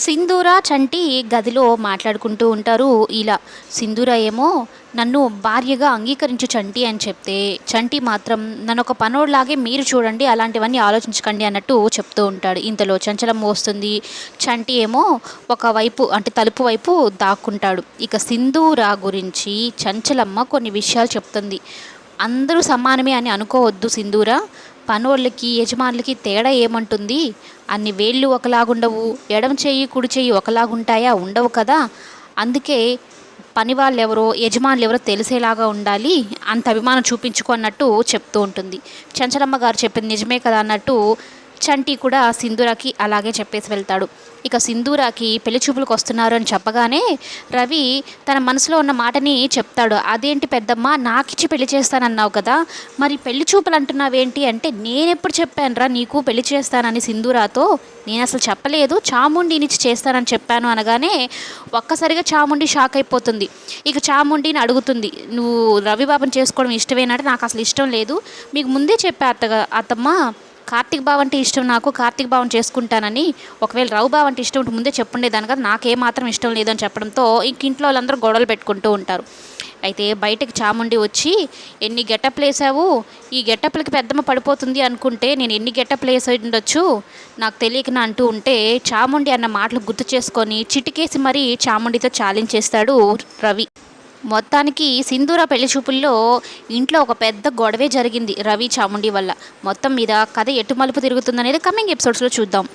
సింధూర చంటి గదిలో మాట్లాడుకుంటూ ఉంటారు. ఇలా సింధూర ఏమో నన్ను భార్యగా అంగీకరించు చంటి అని చెప్తే చంటి మాత్రం నన్ను ఒక పనోడ్లాగే మీరు చూడండి అలాంటివన్నీ ఆలోచించకండి అన్నట్టు చెప్తూ ఉంటాడు. ఇంతలో చంచలమ్మ వస్తుంది చంటి ఏమో ఒకవైపు అంటే తలుపు వైపు దాక్కుంటాడు. ఇక సింధూర గురించి చంచలమ్మ కొన్ని విషయాలు చెప్తుంది. అందరూ సమానమే అని అనుకోవద్దు సింధూర. పనోళ్ళకి యజమానులకి తేడా ఏమంటుంది? అన్ని వేళ్ళు ఒకలాగుండవు ఎడమ చెయ్యి కుడి చెయ్యి ఒకలాగుంటాయా? ఉండవు కదా? అందుకే పని వాళ్ళు ఎవరో యజమానులు ఎవరో తెలిసేలాగా ఉండాలి. అంత అభిమానం చూపించుకో అన్నట్టు చెప్తూ ఉంటుంది. చంచలమ్మ గారు చెప్పింది నిజమే కదా అన్నట్టు చంటి కూడా సింధూరాకి అలాగే చెప్పేసి వెళ్తాడు. ఇక సింధూరాకి పెళ్ళి చూపులకు వస్తున్నారు అని చెప్పగానే రవి తన మనసులో ఉన్న మాటని చెప్తాడు. అదేంటి పెద్దమ్మ నాకిచ్చి పెళ్ళి చేస్తానన్నావు కదా మరి పెళ్ళి చూపులు అంటున్నావేంటి అంటే నేనెప్పుడు చెప్పానురా నీకు పెళ్ళి చేస్తానని సింధూరాతో నేను అసలు చెప్పలేదు చాముండినిచ్చి చేస్తానని చెప్పాను అనగానే ఒక్కసారిగా చాముండి షాక్ అయిపోతుంది. ఇక చాముండిని అడుగుతుంది నువ్వు రవిబాబుని చేసుకోవడం ఇష్టమేనంటే నాకు అసలు ఇష్టం లేదు. మీకు ముందే చెప్పా అత్తగా అత్తమ్మ కార్తీక్ బావ అంటే ఇష్టం నాకు కార్తీక్ బావని చేసుకుంటానని. ఒకవేళ రావు బావ అంటే ఇష్టం ఉంటే ముందే చెప్పుండేదాని కదా. నాకే మాత్రం ఇష్టం లేదని చెప్పడంతో ఇంక ఇంట్లో వాళ్ళందరూ గొడవలు పెట్టుకుంటూ ఉంటారు. అయితే బయటకి చాముండి వచ్చి ఎన్ని గెటప్లు వేసావు? ఈ గెటప్లకి పెద్దమ్మ పడిపోతుంది అనుకుంటే నేను ఎన్ని గెటప్లు వేసి ఉండొచ్చు? నాకు తెలియకనా? అంటూ ఉంటే చాముండి అన్న మాటలు గుర్తు చేసుకొని చిటికేసి మరీ చాముండితో ఛాలెంజ్ చేస్తాడు రవి. మొత్తానికి సింధూర పెళ్ళి చూపుల్లో ఇంట్లో ఒక పెద్ద గొడవే జరిగింది రవి చాముండి వల్ల. మొత్తం మీద కథ ఎటు మలుపు తిరుగుతుందనేది కమింగ్ ఎపిసోడ్స్లో చూద్దాం.